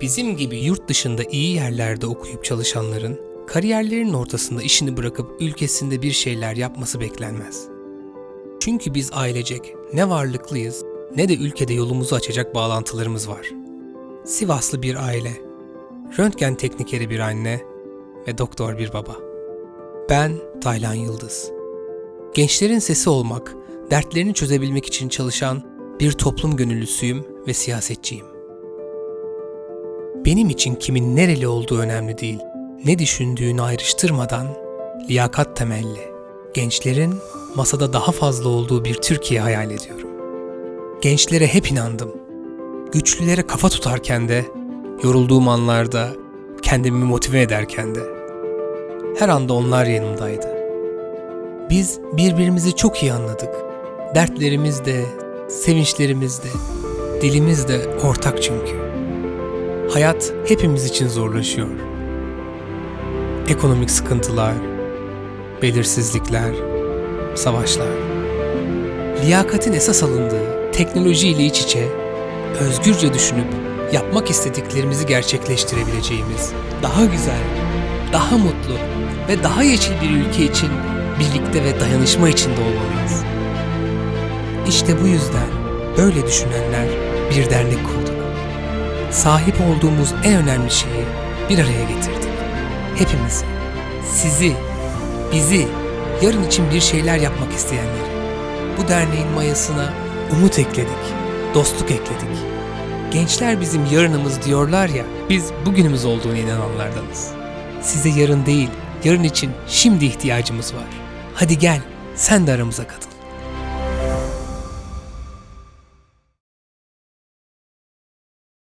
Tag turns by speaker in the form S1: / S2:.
S1: Bizim gibi yurt dışında iyi yerlerde okuyup çalışanların kariyerlerinin ortasında işini bırakıp ülkesinde bir şeyler yapması beklenmez. Çünkü biz ailecek ne varlıklıyız ne de ülkede yolumuzu açacak bağlantılarımız var. Sivaslı bir aile, röntgen teknikeri bir anne ve doktor bir baba. Ben Taylan Yıldız. Gençlerin sesi olmak, dertlerini çözebilmek için çalışan bir toplum gönüllüsüyüm ve siyasetçiyim. Benim için kimin nereli olduğu önemli değil. Ne düşündüğünü ayrıştırmadan liyakat temelli, gençlerin masada daha fazla olduğu bir Türkiye hayal ediyorum. Gençlere hep inandım. Güçlülere kafa tutarken de, yorulduğum anlarda, kendimi motive ederken de. Her anda onlar yanımdaydı. Biz birbirimizi çok iyi anladık. Dertlerimiz de, sevinçlerimiz de, dilimiz de ortak çünkü. Hayat hepimiz için zorlaşıyor. Ekonomik sıkıntılar, belirsizlikler, savaşlar. Liyakatin esas alındığı teknolojiyle iç içe, özgürce düşünüp yapmak istediklerimizi gerçekleştirebileceğimiz daha güzel, daha mutlu ve daha yeşil bir ülke için birlikte ve dayanışma içinde olmalıyız. İşte bu yüzden böyle düşünenler bir dernek kurduk. Sahip olduğumuz en önemli şeyi bir araya getirdik. Hepimizi, sizi, bizi, yarın için bir şeyler yapmak isteyenleri. Bu derneğin mayasına umut ekledik, dostluk ekledik. Gençler bizim yarınımız diyorlar ya, biz bugünümüz olduğunu inananlardanız. Size yarın değil, yarın için şimdi ihtiyacımız var. Hadi gel, sen de aramıza katıl.